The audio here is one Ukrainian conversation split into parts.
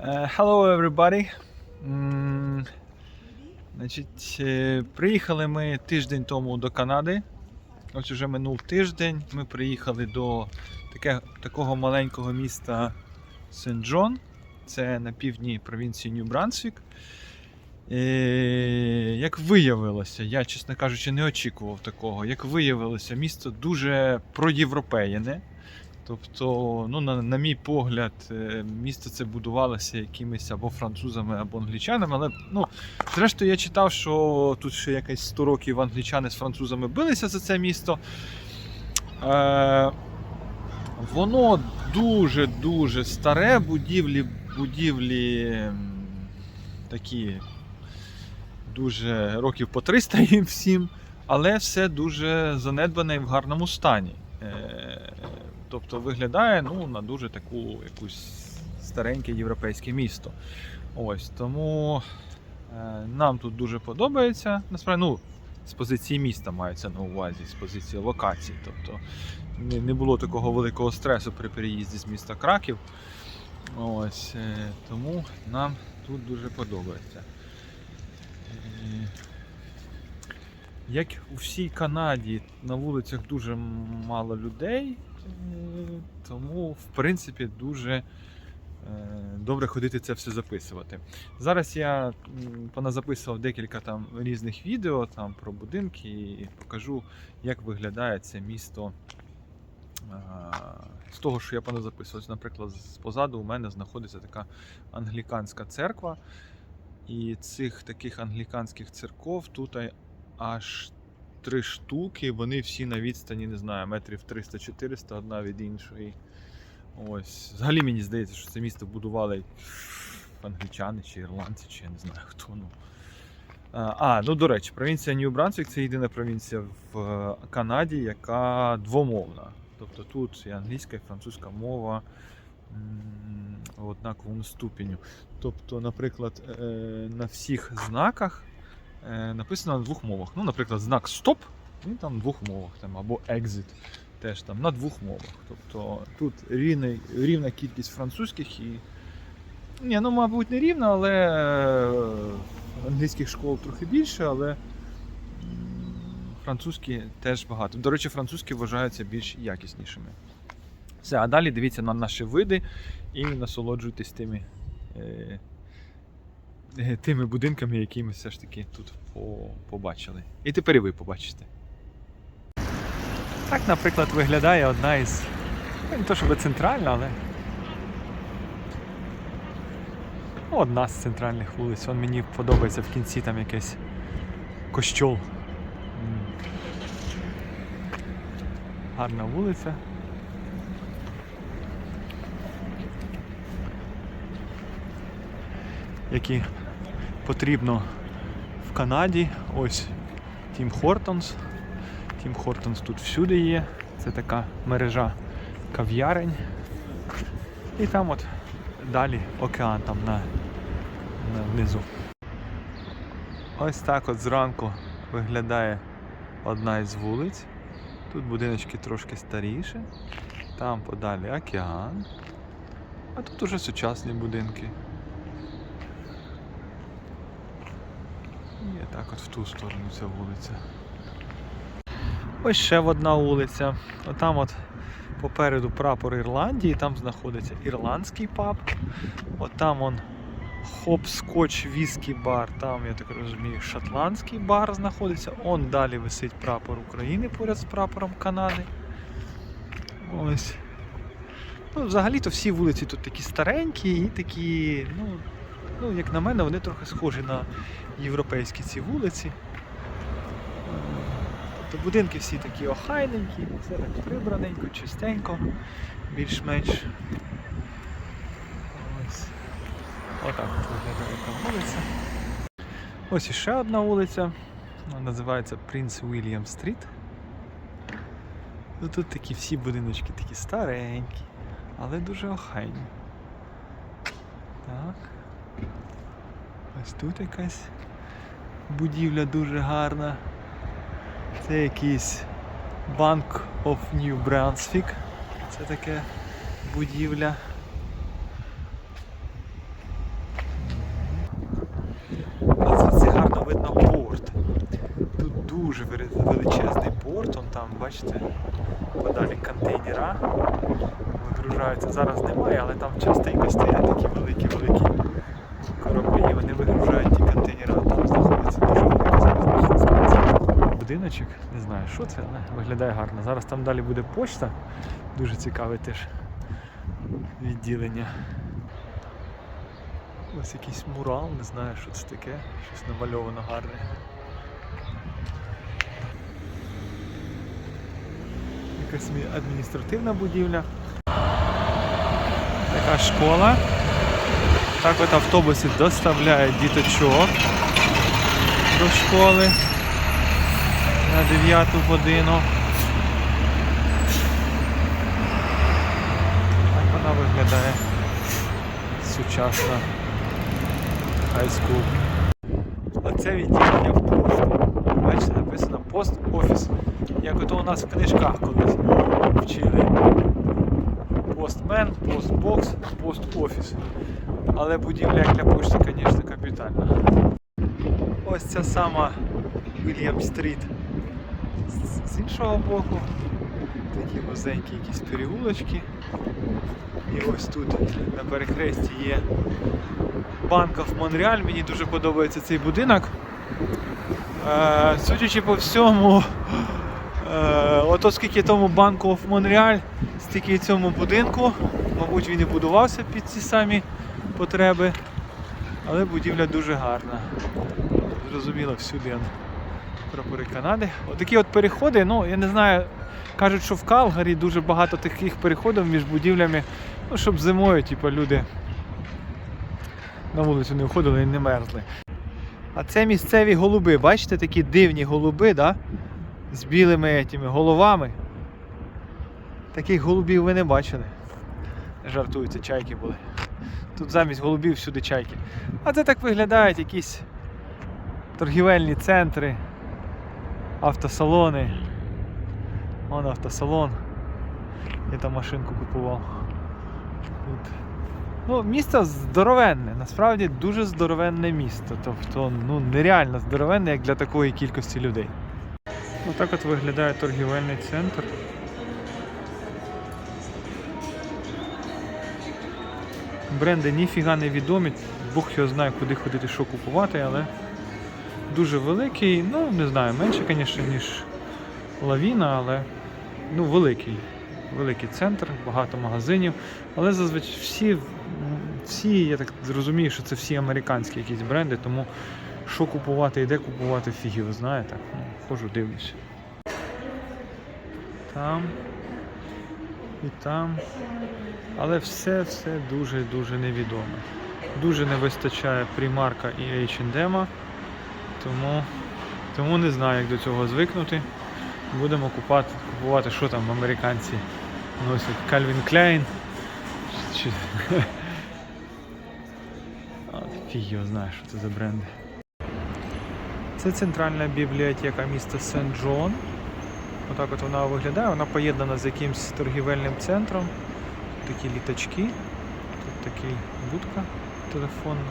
Uh, hello everybody. М, Значить, е, приїхали ми тиждень тому до Канади. Ось уже минув тиждень. Ми приїхали до таке, такого маленького міста Сен-Джон. Це на півдні провінції Нью-Брансвік. Е, Як виявилося, я, чесно кажучи, не очікував такого. Як виявилося, місто дуже проєвропеєне. Тобто, ну, на, на мій погляд, е, місто це будувалося якимись або французами, або англічанами. Але ну, зрештою, я читав, що тут ще якесь 100 років англічани з французами билися за це місто. Е, воно дуже-дуже старе, будівлі, будівлі такі дуже років по 300 їм всім, але все дуже занедбане і в гарному стані. Е, Тобто виглядає ну, на дуже таку якусь стареньке європейське місто. Ось тому е, нам тут дуже подобається. Насправді, ну, з позиції міста мається на увазі, з позиції локації. Тобто не, не було такого великого стресу при переїзді з міста Краків. Ось, е, тому нам тут дуже подобається. Е, Як у всій Канаді на вулицях дуже мало людей, тому в принципі дуже е, добре ходити це все записувати. Зараз я поназаписував декілька там різних відео там про будинки і покажу, як виглядає це місто. З того, що я поназаписував. Наприклад, позаду у мене знаходиться така англіканська церква. І цих таких англіканських церков тут аж три штуки. Вони всі на відстані, не знаю, метрів 300-400 одна від іншої. Ось. Взагалі мені здається, що це місто будували англічани чи ірландці, чи я не знаю хто. Ну. А, ну до речі, провінція Нью-Брансвік це єдина провінція в е, Канаді, яка двомовна. Тобто тут і англійська, і французька мова в однаковому ступеню. Тобто, наприклад, е, на всіх знаках написано на двох мовах. Ну, наприклад, знак стоп, він там на двох мовах, там, або exit теж там на двох мовах. Тобто тут рівний, рівна кількість французьких і. Ні, ну, мабуть, не рівна, але е, англійських школ трохи більше, але французькі теж багато. До речі, французькі вважаються більш якіснішими. Все, а далі дивіться на наші види і насолоджуйтесь тими, е, е, тими будинками, які ми все ж таки тут побачили. І тепер і ви побачите. Так, наприклад, виглядає одна із. ну, Не то щоб центральна, але. Одна з центральних вулиць. Вон мені подобається в кінці там якийсь кощол. Гарна вулиця. Які потрібно в Канаді. Ось Тім Хортонс. Тім Хортонс тут всюди є. Це така мережа кав'ярень. І там от далі океан там на, на внизу. Ось так от зранку виглядає одна із вулиць. Тут будиночки трошки старіші. Там подалі океан. А тут уже сучасні будинки. І так от в ту сторону ця вулиця. Ось ще одна вулиця. Отам от попереду прапор Ірландії, там знаходиться ірландський паб. От там он хоп скотч віскі бар, там, я так розумію, шотландський бар знаходиться. Он далі висить прапор України поряд з прапором Канади. Ось. Ну, взагалі-то всі вулиці тут такі старенькі і такі, ну, ну, як на мене, вони трохи схожі на європейські ці вулиці. Тобто будинки всі такі охайненькі, все так прибраненько, чистенько, більш-менш. Ось. Отак от виглядає та вулиця. Ось іще одна вулиця. Вона називається Принц Уільям Стріт. Тут такі всі будиночки такі старенькі, але дуже охайні. Так. Ось тут якась будівля дуже гарна. Це якийсь Bank of New Brunswick. Це таке будівля. Це гарно видно порт. Тут дуже величезний порт, он там, бачите, подалі контейнера вигружаються. Зараз немає, але там частенько стоять такі великі-великі кораблі, вони вигружають ті контейнери, а там знаходиться дуже велика залізнична. Будиночок, не знаю, що це, але виглядає гарно. Зараз там далі буде почта, дуже цікаве теж відділення. Ось якийсь мурал, не знаю, що це таке, щось намальовано гарне. Якась адміністративна будівля. Така школа. Так от автобуси доставляють діточок до школи на 9 годину. Так вона виглядає сучасна хайскул. Оце відділення в пошту. Бачите, написано пост офіс. Як ото у нас в книжках колись вчили. Постмен, постбокс, пост-офіс. Але будівля як для пошти, звісно, капітальна. Ось ця сама Вільям Стріт. З- іншого боку такі вузенькі якісь переулочки. І ось тут на перехресті є Bank of Montreal. Мені дуже подобається цей будинок. Е, судячи по всьому, е, от оскільки тому Bank of Montreal, стільки і цьому будинку, мабуть, він і будувався під ці самі потреби, але будівля дуже гарна. Зрозуміло, всюди прапори Канади. Отакі от переходи, ну я не знаю, кажуть, що в Калгарі дуже багато таких переходів між будівлями, ну, щоб зимою, типу, люди на вулицю не виходили і не мерзли. А це місцеві голуби, бачите, такі дивні голуби, да? з білими тими головами. Таких голубів ви не бачили. Жартую, це чайки були. Тут замість голубів всюди чайки. А це так виглядають якісь торгівельні центри, автосалони. Вон автосалон. Я там машинку купував. Тут. Ну, місто здоровенне, насправді дуже здоровенне місто. Тобто, ну нереально здоровенне, як для такої кількості людей. Отак от виглядає торгівельний центр. Бренди ніфіга не відомі, Бог його знає, куди ходити, що купувати, але дуже великий, ну не знаю, менше, звісно, ніж лавіна, але ну, великий. Великий центр, багато магазинів. Але зазвичай всі, всі, я так зрозумію, що це всі американські якісь бренди, тому що купувати і де купувати, фіг його знає. Так, ну, хожу, дивлюсь. Там і там. Але все-все дуже-дуже невідоме. Дуже не вистачає примарка і H&M, тому, тому не знаю, як до цього звикнути. Будемо купати, купувати, що там американці носять. Calvin Klein. Чи... Фіг його знає, що це за бренди. Це центральна бібліотека міста Сент-Джон. Отак от вона виглядає, вона поєднана з якимсь торгівельним центром. Тут Такі літачки. Тут така будка телефонна.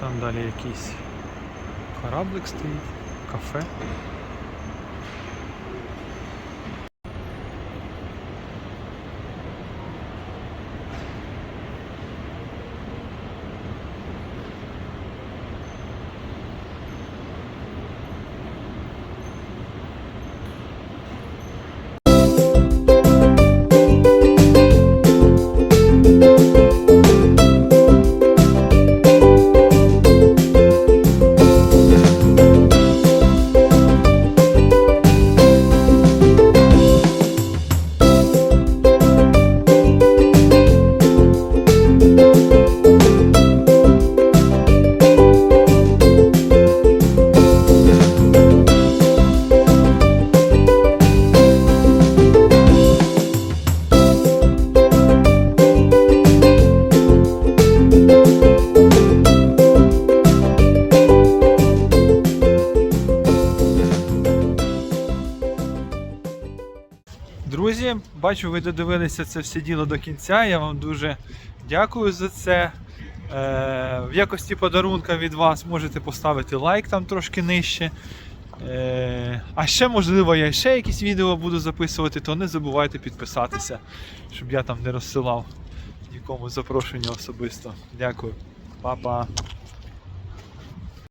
Там далі якийсь кораблик стоїть, кафе. Бачу, ви додивилися це все діло до кінця. Я вам дуже дякую за це. Е, в якості подарунка від вас можете поставити лайк там трошки нижче. Е, а ще, можливо, я ще якісь відео буду записувати, то не забувайте підписатися, щоб я там не розсилав нікому запрошення особисто. Дякую. Па-па.